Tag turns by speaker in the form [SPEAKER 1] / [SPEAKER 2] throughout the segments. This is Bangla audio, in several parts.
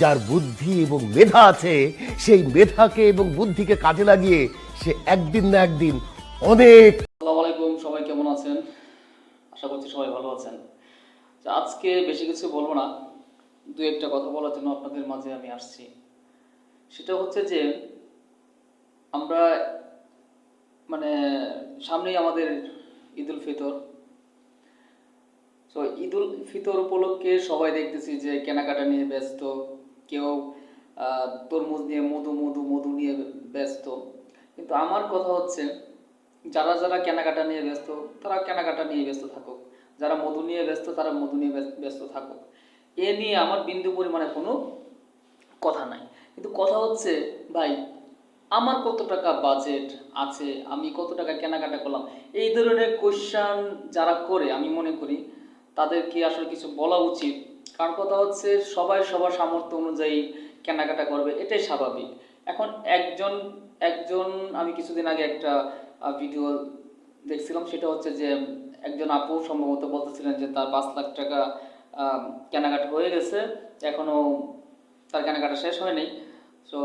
[SPEAKER 1] যার বুদ্ধি এবং মেধা আছে, সেই মেধাকে এবং বুদ্ধিকে কাজে লাগিয়ে সে একদিন না একদিন অনেক
[SPEAKER 2] আসসালামু সবাই কেমন আছেন? আশা করছি সবাই ভালো আছেন। আজকে বেশি কিছু বলব না। দু একটা কথা বলার জন্য আপনাদের মাঝে আমি আসছি। সেটা হচ্ছে যে, আমরা মানে সামনেই আমাদের ঈদুল ফিতর। তো ঈদুল ফিতর উপলক্ষে সবাই দেখতেছি যে কেনাকাটা নিয়ে ব্যস্ত। কেউ তরমুজ নিয়ে মধু মধু মধু নিয়ে ব্যস্ত। কিন্তু আমার কথা হচ্ছে, যারা যারা কেনাকাটা নিয়ে ব্যস্ত, তারা কেনাকাটা নিয়ে ব্যস্ত থাকুক। যারা মধু নিয়ে ব্যস্ত, তারা মধু নিয়ে ব্যস্ত- থাকুক। এ নিয়ে আমার বিন্দু পরিমাণে কোনো কথা নাই। কিন্তু কথা হচ্ছে, ভাই, আমার কত টাকা বাজেট আছে, আমি কত টাকা কেনাকাটা করলাম? এই ধরনের কোশ্চান যারা করে, আমি মনে করি তাদেরকে আসলে কিছু বলা উচিত? কারণ কথা হচ্ছে সবাই সবার সামর্থ্য অনুযায়ী কেনাকাটা করবে, এটাই স্বাভাবিক। এখন একজন একজন, আমি কিছুদিন আগে একটা ভিডিও দেখছিলাম, সেটা হচ্ছে যে একজন আপু সম্ভবত বলতেছিলেন যে তার পাঁচ লাখ টাকা কেনাকাটা হয়ে গেছে, এখনও তার কেনাকাটা শেষ হয়নি। সো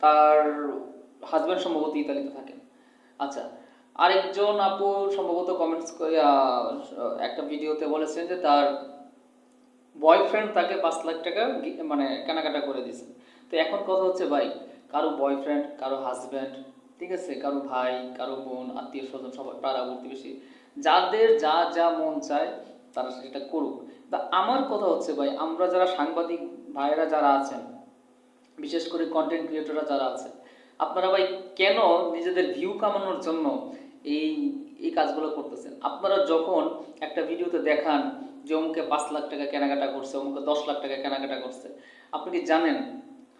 [SPEAKER 2] তার হাজব্যান্ড সম্ভবত ইতালিতে থাকেন। আচ্ছা আরেকজন আপু সম্ভবত কমেন্টস একটা ভিডিওতে বলেছেন যে তার বয়ফ্রেন্ড তাকে পাঁচ লাখ টাকা মানে কেনাকাটা করে দিয়েছে তো এখন কথা হচ্ছে, ভাই, কারও বয়ফ্রেন্ড কারও হাজব্যান্ড ঠিক আছে? কারও ভাই, কারও বোন, আত্মীয় স্বজন, সবাই, পাড়া প্রতিবেশী, যাদের যা যা মন চায় তারা সেটা করুক। তা আমার কথা হচ্ছে, ভাই, আমরা যারা সাংবাদিক ভাইয়েরা যারা আছেন, বিশেষ করে কন্টেন্ট ক্রিয়েটররা যারা আছেন, আপনারা ভাই কেন নিজেদের ভিউ কামানোর জন্য এই এই কাজগুলো করতেছেন? আপনারা যখন একটা ভিডিওতে দেখান যে অমুকে পাঁচ লাখ টাকা কেনাকাটা করছে, অমুকে দশ লাখ টাকা কেনাকাটা করছে। আপনি কি জানেন,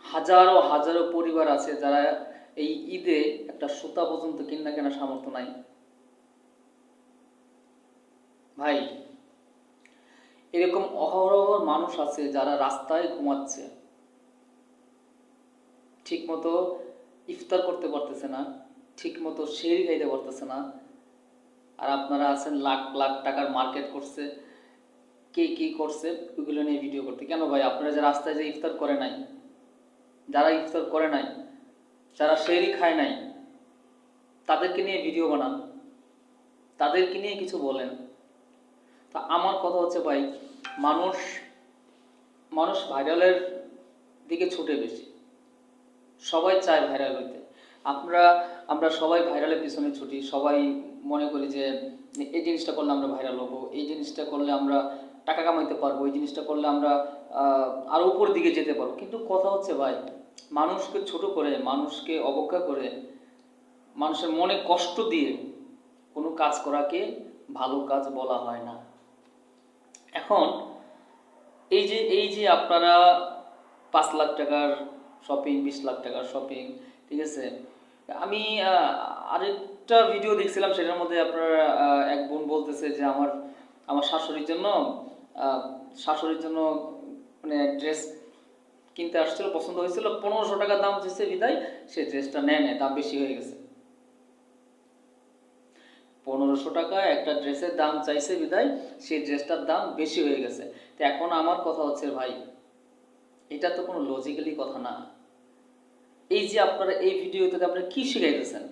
[SPEAKER 2] হাজারো হাজারো পরিবার আছে যারা এই ঈদে একটা সুতা পর্যন্ত কিনা কেনার সামর্থ্য নাই। ভাই, এরকম অহরহ মানুষ আছে যারা রাস্তায় ঘুমাচ্ছে ঠিক মতো ইফতার করতে পারতেছে না ঠিক মতো শেরি খাইতে পারতেছে না, আর আপনারা আছেন লাখ লাখ টাকার মার্কেট করছে। কে কি করছে ওইগুলো নিয়ে ভিডিও করতে। কেন ভাই? আপনারা যে রাস্তায় যে ইফতার করে নাই, যারা ইফতার করে নাই, যারা শেরি খায় নাই, তাদেরকে নিয়ে ভিডিও বানান। তাদেরকে নিয়ে কিছু বলেন। তা আমার কথা হচ্ছে ভাই, মানুষ মানুষ ভাইরালের দিকে ছুটে বেশি। সবাই চায় ভাইরাল হইতে। আমরা আমরা সবাই ভাইরালের পিছনে ছুটি। সবাই মনে করি যে, এই জিনিসটা করলে আমরা ভাইরাল হব, এই জিনিসটা করলে আমরা টাকা কামাইতে পারব এই জিনিসটা করলে আমরা আহ, আরও উপর দিকে যেতে পারব। কিন্তু কথা হচ্ছে ভাই মানুষকে ছোট করে মানুষকে অবজ্ঞা করে মানুষের মনে কষ্ট দিয়ে কোনো কাজ করাকে ভালো কাজ বলা হয় না। এখন এই যে এই যে আপনারা পাঁচ লাখ টাকার শপিং বিশ লাখ টাকার শপিং ঠিক আছে? আমি আরেকটা ভিডিও দেখছিলাম সেটার মধ্যে আপনার এক বোন বলতেছে যে আমার আমার শাশুড়ির জন্য শাশুড়ির জন্য মানে ড্রেস কিনতে আসছিল, পছন্দ হয়েছিল, পনেরোশো টাকা দাম দিচ্ছে বিদায়, সে ড্রেসটা নেয় নেয় দাম বেশি হয়ে গেছে। পনেরোশো টাকা একটা ড্রেসের দাম চাইছে বিদায় সেই ড্রেসটার দাম বেশি হয়ে গেছে। তো এখন আমার কথা হচ্ছে, ভাই, এটা তো কোনো লজিক্যালি কথা না। এই যে আপনারা এই ভিডিওতে আপনারা কি শিখাইতেছেন?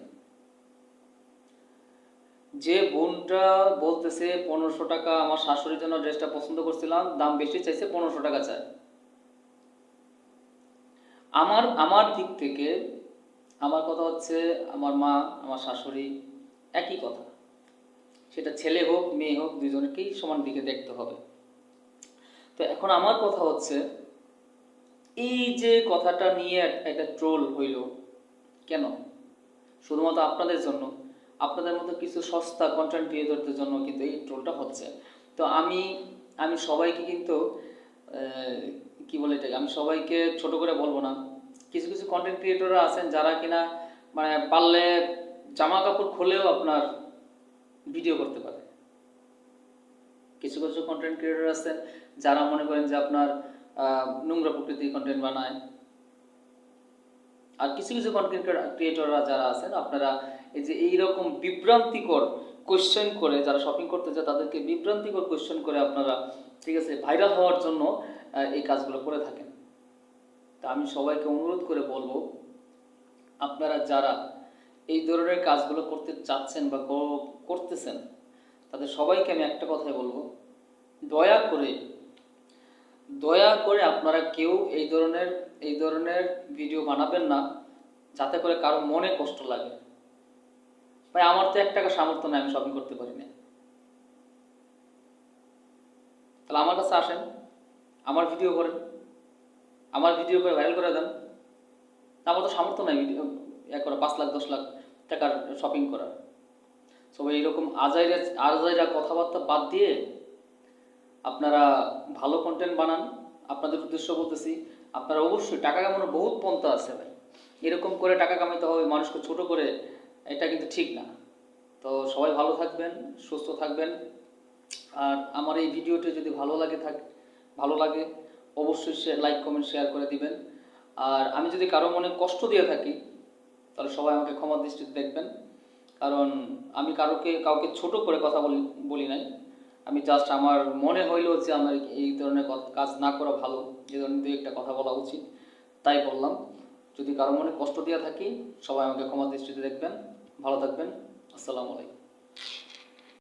[SPEAKER 2] যে বোনটা বলতেছে, পনেরোশো টাকা আমার শাশুড়ির জন্য ড্রেসটা পছন্দ করছিলাম, দাম বেশি চাইছে, পনেরোশো টাকা চায়। আমার আমার দিক থেকে আমার কথা হচ্ছে, আমার মা, আমার শাশুড়ি একই কথা। সেটা ছেলে হোক, মেয়ে হোক, দুজনকেই সমান দিকে দেখতে হবে। তো এখন আমার কথা হচ্ছে, এই যে কথাটা নিয়ে একটা ট্রোল হইল, কেন? শুধুমাত্র আপনাদের জন্য? আপনাদের মতো কিছু সস্তা কন্টেন্ট ক্রিয়েটরদের জন্য কিন্তু এই ট্রোলটা হচ্ছে। তো আমি আমি সবাইকে কিন্তু কি বলে এটাকে, আমি সবাইকে ছোট করে বলব না। কিছু কিছু কন্টেন্ট ক্রিয়েটররা আছেন যারা কিনা মানে পারলে জামা কাপড় খুলেও আপনার ভিডিও করতে পারে। কিছু কিছু কন্টেন্ট ক্রিয়েটর আছেন যারা মনে করেন যে আপনার নোংরা প্রকৃতির কন্টেন্ট বানায়। আর কিছু কিছু কন্টেন্ট ক্রিয়েটররা যারা আছেন, আপনারা এই যে এইরকম বিভ্রান্তিকর কোশ্চেন করে, যারা শপিং করতে যায়, তাদেরকে বিভ্রান্তিকর কোশ্চেন করে আপনারা, ঠিক আছে ভাইরাল হওয়ার জন্য এই কাজগুলো করে থাকেন। তা আমি সবাইকে অনুরোধ করে বলব, আপনারা যারা এই ধরনের কাজগুলো করতে চাচ্ছেন বা করতেছেন, তাদের সবাইকে আমি একটা কথাই বলব, দয়া করে দয়া করে আপনারা কেউ এই ধরনের এই ধরনের ভিডিও বানাবেন না, যাতে করে কারও মনে কষ্ট লাগে। ভাই, আমার তো এক টাকা সামর্থ্য নেই, আমি শপিং করতে পারি না তাহলে আমার কাছে আসেন, আমার ভিডিও করেন, আমার ভিডিও করে ভাইরাল করে দেন। আমার তো সামর্থ্য নাই ভিডিও এক করা পাঁচ লাখ, দশ লাখ টাকার শপিং করার। সবাই এইরকম আজাইরা আজাইরা কথাবার্তা বাদ দিয়ে আপনারা ভালো কন্টেন্ট বানান। আপনাদের উদ্দেশ্য বলতেছি আপনারা অবশ্যই টাকা কামানোর বহুত পন্থা আছে ভাই। এরকম করে টাকা কামাইতে হবে, মানুষকে ছোট করে, এটা কিন্তু ঠিক না। তো সবাই ভালো থাকবেন, সুস্থ থাকবেন। আর আমার এই ভিডিওটি যদি ভালো লাগে থাক, ভালো লাগে, অবশ্যই লাইক কমেন্ট শেয়ার করে দিবেন। আর আমি যদি কারও মনে কষ্ট দিয়ে থাকি, তাহলে সবাই আমাকে ক্ষমা দৃষ্টিতে দেখবেন। কারণ আমি কারোকে কাউকে ছোট করে কথা বলি বলি নাই। আমি জাস্ট আমার মনে হইল যে আমার এই ধরনের কাজ না করা ভালো, এই ধরনের দুই একটা কথা বলা উচিত। তাই বললাম, যদি কারও মনে কষ্ট দিয়ে থাকি, সবাই আমাকে ক্ষমা দৃষ্টিতে দেখবেন। ভালো থাকবেন। আসসালামু আলাইকুম।